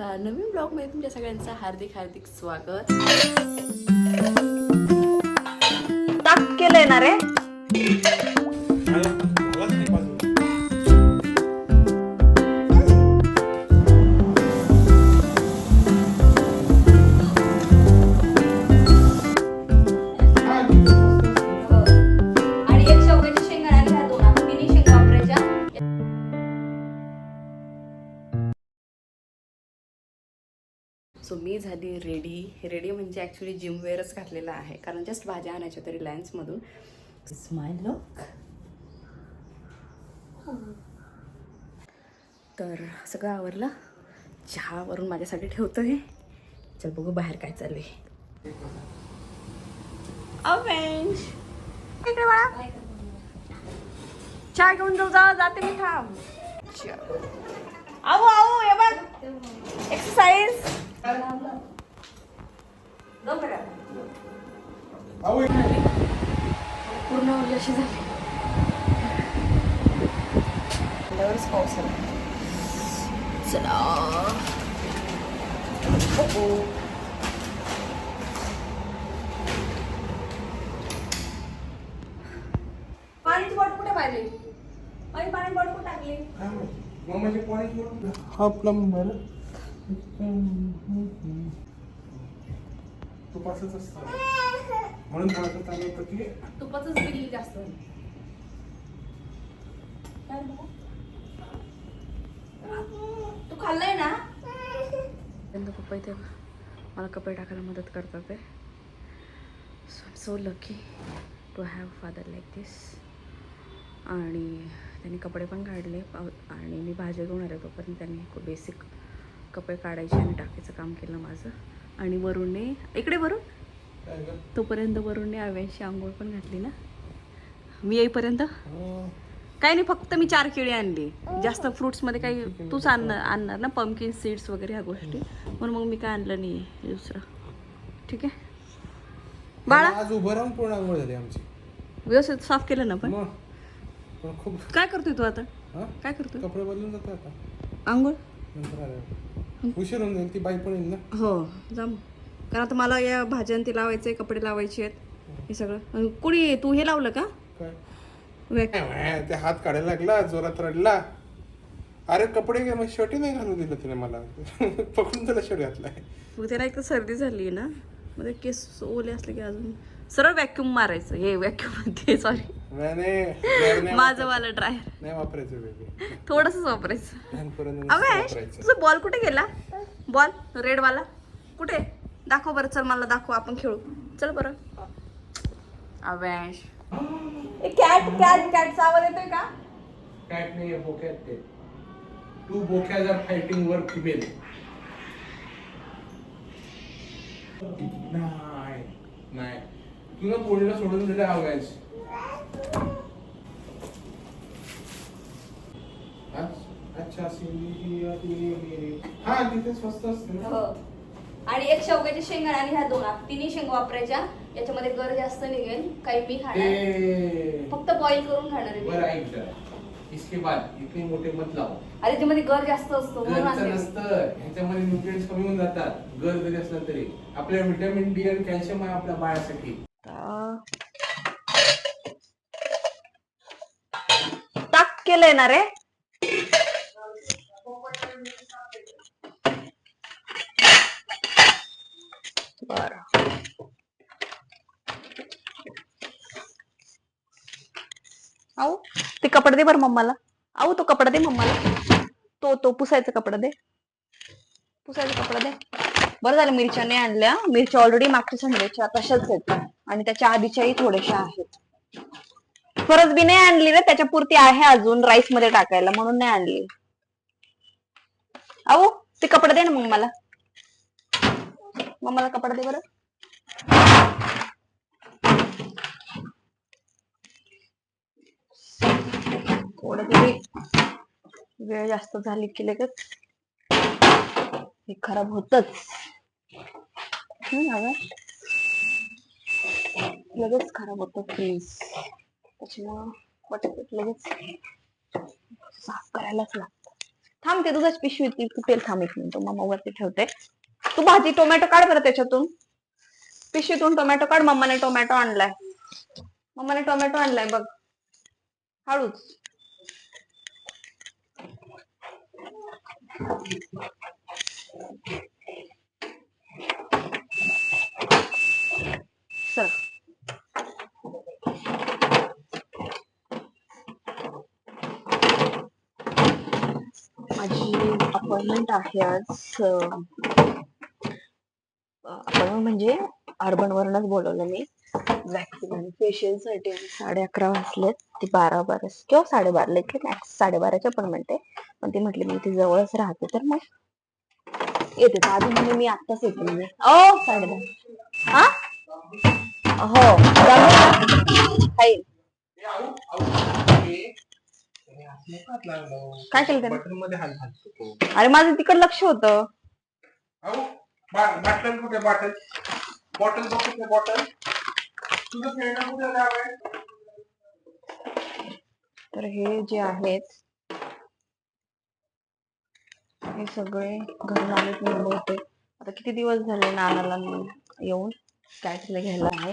नमस्कार. नवीन ब्लॉगमध्ये तुमच्या सगळ्यांचं हार्दिक हार्दिक स्वागत. ताक केलंय ना रे? सो मी झाली रेडी. रेडी म्हणजे ॲक्च्युली जिमवेअरच घातलेला आहे. कारण जस्ट भाज्या आणायच्या तरी रिलायन्समधून स्माईल लुक तर सगळं आवरलं. चहावरून माझ्यासाठी ठेवतो हे चल बघू बाहेर काय चालू आहे. अवेंश इकडे बाळा. चहा घेऊन जाऊ जा जाते मी थांब. चल. आहो आहो हे बघ. एक्सरसाइज पूर्ण अशी झाली आल्यावरच पाऊस आला चला ओ, ओ. पाणीची बॉटल कुठे पाहिजे आणि पाणी बॉटल कुठे टाकली हा प्लंबर तुपाचंच असतं. म्हणून थोडंसं होतं की तुपाचंच बिल जास्त. तू खाल्लंय ना? त्यांना पप्पा इथे मला कपडे टाकायला मदत करतात ते. So so lucky to have father like this आणि त्यांनी कपडे पण काढले. आणि मी भाज्या घेऊन आले तोपर्यंत त्यांनी बेसिक कपडे काढायचे आणि टाकायचं काम केलं माझं. आणि वरूनने इकडे गं? तोपर्यंत वरूनने आव्यांशी आंघोळ पण घातली ना. मी येईपर्यंत? अं, काही नाही फक्त मी चार केळी आणली. जास्त फ्रुट्समध्ये काही तूच आणणार आणणार ना पंकिन सीड्स वगैरे ह्या गोष्टी. म्हणून मग मी काय आणलं नाही दुसरं. ठीक आहे? बाळा? आज उभं राहून पूर्ण आंघोळ झाली आमची. व्यवस्थित साफ केलं ना पण खूप काय करतोय तू आता? हा? काय करतोय? कपडे बदलून जातो आता. आंघोळ? उशीर होऊन जाईल ती बाई पण येईल ना. हो जा मग. कारण आता मला या भाज्यां ते लावायचे कपडे लावायचे आहेत हे सगळं. कुणी तू हे लावलं का? काय? वॅक काय ते हात काढायला लागला जोरात रडला. अरे कपडे घे मग शेवटी नाही घालून दिलं तिने मला. पकडून त्याला शेवटी घातलाय. मग त्याला एक तर सर्दी झाली ना मग ते केस ओले असले की अजून सरळ व्हॅक्यूम मारायचं. हे व्हॅक्यूम सॉरी नाही, माझं वाला ड्रायर नाही वापरायचं बेबी थोडंसंच वापरायचं. अवेश वापरायचं. तुझा बॉल कुठे गेला? बॉल रेड वाला कुठे? दाखव बरं चल मला दाखव आपण खेळू. चल बरं. अवेश कॅट कॅट कॅटचा आवाज येतोय का? कॅट नाही बोक्यात ते. तू बोक्या जर फायटिंग वर फिमेल नाही. नाही. तुला पोळीला सोडून दिलं आवाज हा तिथे स्वस्त असते. ना हो. आणि एक शेवग्याची शेंगा आणि ह्या दोन तिन्ही शेंगा वापरायच्या. याच्यामध्ये गर जास्त निघेल. काही मी खाणार. ते फक्त बॉईल करून खाणार आहे बरं मी. इसके बाद इतने मोठे मत लाव. अरे त्याच्यामध्ये गर जास्त असतो म्हणून गरचं आणते. मी. नसतं. ह्याच्यामध्ये न्यूट्रिएंट्स कमी होऊन जातात. गर जरी असलं तरी. आपल्या व्हिटॅमिन डी आणि कॅल्शियम आहे आपल्या बाळासाठी. ताक केलंय ना रे? बर. आऊ ते कपडे दे बरं मम्माला. आऊ तो कपडा दे मम्माला. तो तो पुसायचा कपडा दे. पुसायचा कपडा दे. बरं झालं मिरच्या नाही आणल्या. मिरच्या ऑलरेडी मागच्या संडेच्या तशाच आहेत. आणि त्याच्या आधीच्याही थोड्याशा आहेत. परत बी नाही आणली ना त्याच्या पुरती आहे अजून राईसमध्ये टाकायला म्हणून नाही आणली. अहो ते कपडे दे ना मग मला मग मला कपडा दे बरं. थोडं तरी वेळ जास्त झाली की लगेच हे खराब होतच. लगेच खराब होतं प्लीज त्याच्यामुळं लगेच साफ करायलाच लागतं. थांबते तुझाच पिशवी ती थांब एक मिनिट मम्मा वरती ठेवते. तू भाजी टोमॅटो काढ बरं त्याच्यातून. पिशवीतून टोमॅटो काढ मम्माने टोमॅटो आणलाय. मम्माने टोमॅटो आणलाय बघ. हळूच. सर माझी अपॉइंटमेंट आहे आज म्हणजे अर्बन वरूनच बोलवलं मी. वॅक्सिन आणि फेशियलसाठी साडे अकरा वाजलेत ती बारा बारा किंवा साडेबाराला इथे मॅक्स साडेबाराची अपॉइंटमेंट आहे पण ती म्हटली मी इथे जवळच राहते तर मग येते. तर आधी म्हणजे मी आत्ताच येते म्हणजे. ओ साडेदहा हा? हो? खाईल काय केलं त्याने? तो. अरे माझं तिकड लक्ष होतं. बाटल कुठे बाटल. बॉटल बघ कुठे बॉटल. तुझं खेळणं कुठे लावाय तर हे जे आहेत हे सगळे घरून आलेत मुंबई होते. आता किती दिवस झाले नानाला येऊन? कॅटला घ्यायला आहे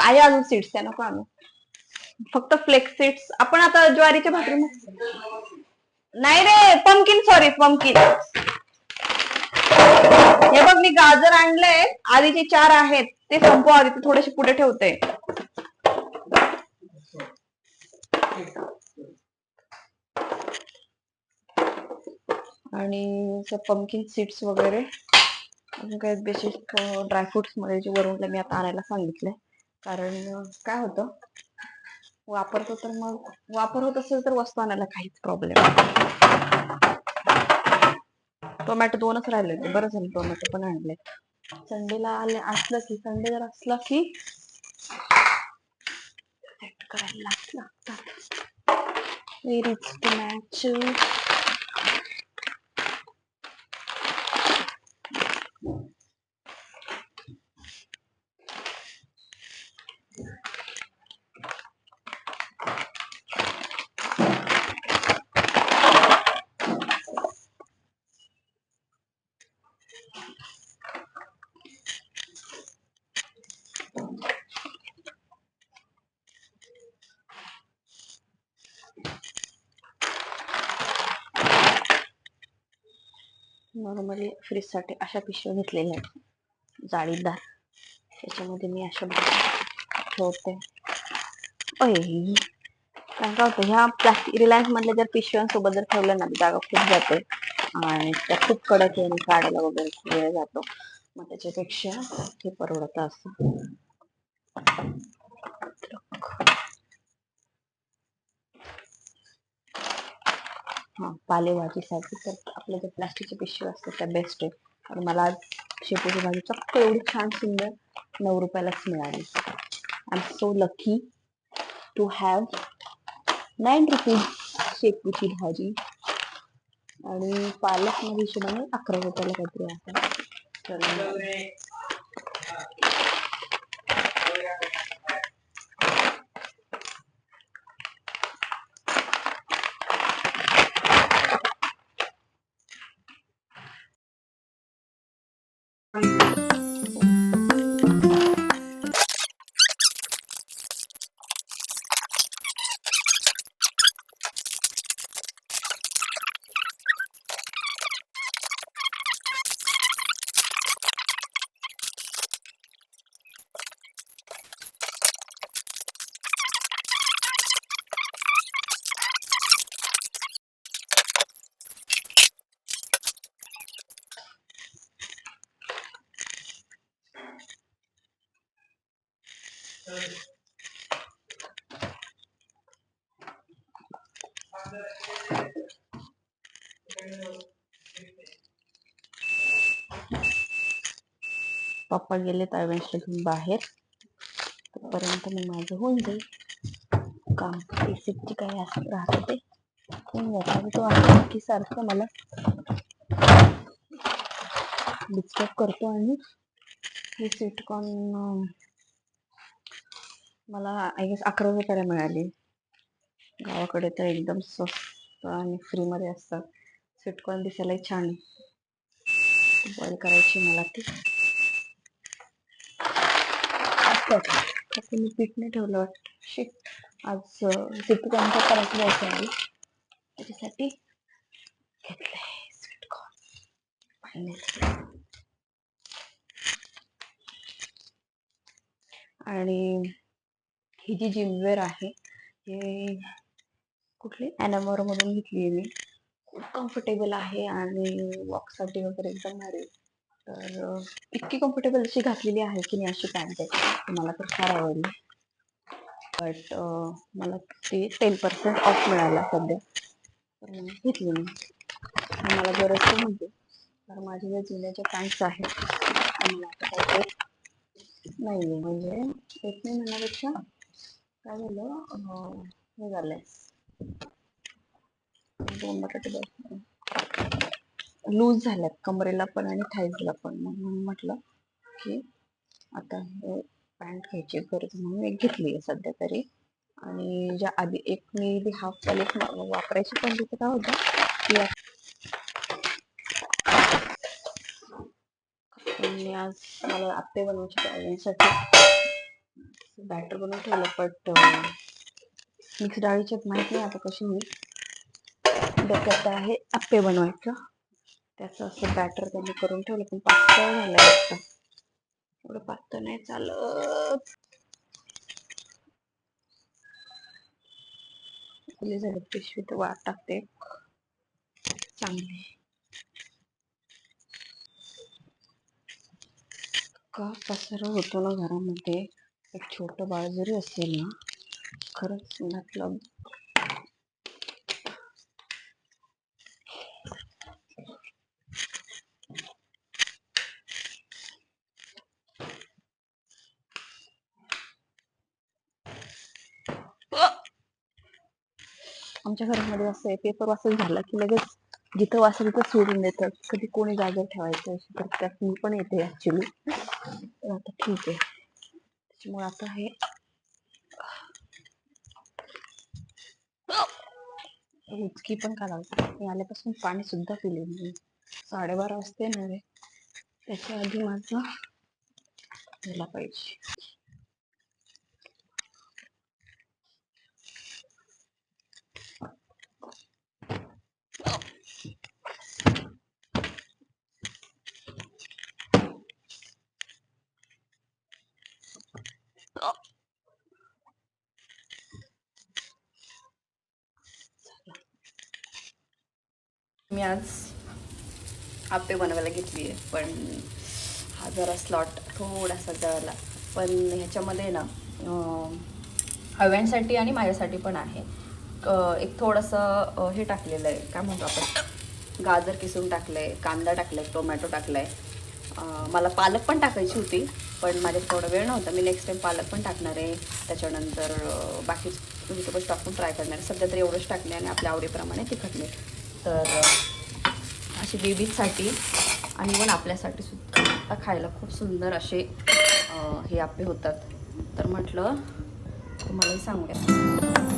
आहे अजून सीट्स त्या नको आणू. फक्त फ्लेक्स सीट्स आपण आता ज्वारीच्या भाकरी नाही रे पंकिन सॉरी पंकिन हे बघ मी गाजर आणलंय. आधीचे चार आहेत ते संपू आधी ते थोडेसे पुढे ठेवते. आणि पंकिन सीड्स वगैरे अजून काही बेसिक ड्रायफ्रुट्समध्ये जे वरून मी आता आणायला सांगितलंय. कारण काय होतं? वापरतो तर मग वापर होत असेल तर वस्तू आणायला काहीच प्रॉब्लेम टोमॅटो दोनच राहिले होते. बरं झालं टोमॅटो पण आणले. संडेला आले असलं की संडे जर असला की करायला लागतात. मॅच नॉर्मली फ्रीजसाठी अशा पिशव्या घेतलेल्या आहेत. जाळीदार. त्याच्यामध्ये मी अशा ठेवते. अय! कारण काय होतं ह्या प्लास्टिक रिलायन्समधल्या जर पिशव्यांसोबत जर ठेवलं ना जागा खूप जाते. आणि त्या खूप कडक आहे काढायला वगैरे खूप वेळ जातो. मग त्याच्यापेक्षा हे परवडत असं. हा पालेभाजीसाठी तर आपल्या ज्या प्लास्टिकच्या पिशवी असतात त्या बेस्ट आहे. आणि मला आज शेपूची भाजी चक्क एवढी छान सुंदर नऊ रुपयालाच मिळाली. I am so lucky to have nine rupees शेपूची भाजी. आणि पालक हिशोबाने अकरा रुपयाला काहीतरी आहे तर पप्पा गेलेत अवेन्सला घेऊन बाहेर. तोपर्यंत मी माझं होऊन जाईल. काम रिसिप्टची काही असं राहतं ते. होऊन जातं तो आहे की सारखं मला डिस्टर्ब करतो आणि ही सिटकॉन मला आय गेस अकरा रुपयाला मिळाली. गावाकडे तर एकदम स्वस्त आणि फ्रीमध्ये असतात. स्वीटकॉर्न दिसायलाही छान. बॉईल करायची मला ती. कसं मी पीठ नाही ठेवलं वाटतं. शिक. आज स्वीटकॉर्नचा परत जायचं आहे. त्याच्यासाठी घेतलंय स्वीटकॉर्न फायनल आणि ही जी जिमवेअर आहे हे कुठली? अॅनामोर घेतली आहे मी. खूप कम्फर्टेबल आहे आणि वॉकसाठी वगैरे एकदम भारी. आहे. तर इतकी कम्फर्टेबल अशी घातलेली आहे की नाही अशी पॅन्ट आहे. मला तर फार आवडली. बट मला ते टेन पर्सेंट ऑफ मिळाला सध्या. तर घेतली मी मला गरज तर म्हणते कारण माझ्या ज्या जुन्याच्या पॅन्ट्स आहेत मला आता म्हणजे नाही आहे म्हणजे एक नाही म्हणण्यापेक्षा काय झालं अं, हे झालंय. दोन बटाटे लूज झाल्यात कमरेला पण आणि थाईजला पण. मग म्हणून म्हटलं की आता हे पॅन्ट घ्यायची गरज म्हणून एक घेतली आहे सध्या तरी. आणि ज्या आधी एक मी ती हाफ वाली वापरायची पण तिथे काय होतं? की मी आज मला आप्पे बनवायची त्यासाठी बॅटर बनवून ठेवलं बट मिक्स डाळीच्यात माहिती नाही आता कशी होईल. डोक्यात आहे आप्पे बनवायचं. त्याचं असं बॅटर त्यांनी करून ठेवलं पण पातळ झालंय वाटतं. एवढं पातळ नाही चालत. खुली झाली पिशवी तर वाट टाकते. चांगली. का पसारा होतो ना घरामध्ये. एक छोटं बाळ जरी असेल ना खरंच घातलं आमच्या घरामध्ये असं आहे पेपर वाचून झाला की लगेच जिथं वाचलं तिथं सोडून देतात. कधी कोणी जागेवर ठेवायचं अशी तर त्यात मी पण येते ऍक्च्युली आता ठीक आहे. त्याच्यामुळे आता हे उचकी पण का मी आल्यापासून पाणी सुद्धा पिले मी साडेबारा वाजता येणार आहे. त्याच्या आधी माझं झाला पाहिजे. मी आज आप्पे बनवायला घेतली आहे पण हा जरा स्लॉट थोडासा जळला. पण ह्याच्यामध्ये ना हव्यांसाठी आणि माझ्यासाठी पण आहे. एक थोडंसं हे टाकलेलं आहे. काय म्हणतो आपण? गाजर किसून टाकलं आहे कांदा टाकला आहे टोमॅटो टाकला आहे मला पालक पण टाकायची होती पण माझ्या थोडा वेळ नव्हता. मी नेक्स्ट टाईम पालक पण टाकणार आहे. त्याच्यानंतर बाकी बाकीच व्हेजिटेबल्स टाकून ट्राय करणार आहे. सध्या तरी एवढंच टाकले आणि आपल्या आवडीप्रमाणे तिखट मीठ. तर अं, असे बेबीजसाठी आणि इवन आपल्यासाठी सुद्धा. खायला खूप सुंदर असे हे आपले होतात. तर म्हटलं तुम्हालाही सांगूया.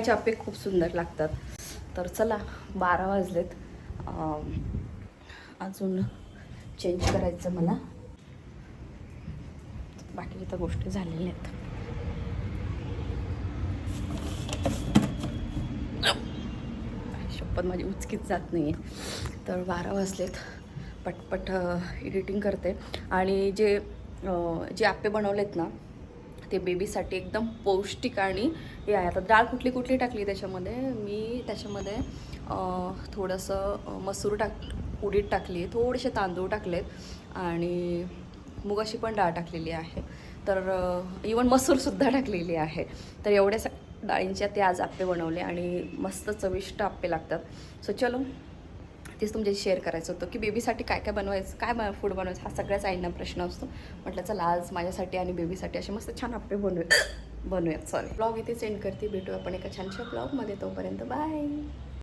मिक्स आप्पे खूप सुंदर लागतात. तर चला बारा वाजलेत. अजून चेंज करायचं मला. बाकीच्या तर गोष्टी झालेल्या आहेत. शपथ माझी उचकीच जात नाही आहे तर बारा वाजलेत. पटपट एडिटिंग करते. आणि जे जे आप्पे बनवलेत ना ते बेबीसाठी एकदम पौष्टिक आणि हे आहे. आता डाळ कुठली कुठली टाकली त्याच्यामध्ये? मी त्याच्यामध्ये थोडंसं मसूर टाक उडीद टाकली थोडेसे तांदूळ टाकलेत आणि मुगाची पण डाळ टाकलेली आहे. तर इवन मसूरसुद्धा टाकलेली आहे. तर एवढ्या डाळींच्या ते आज आप्पे बनवले आणि मस्त चविष्ट आप्पे लागतात. सो चलो तेच तुमच्याशी शेअर करायचं होतं की बेबीसाठी काय काय बनवायचं काय फूड बनवायचं हा सगळ्याच आईंना प्रश्न असतो. म्हटलं चला आज माझ्यासाठी आणि बेबीसाठी असे मस्त छान आप्पे बनवूया बनवूयात सॉरी ब्लॉग इथे सेंड करते भेटू आपण एका छानशा ब्लॉगमध्ये तोपर्यंत बाय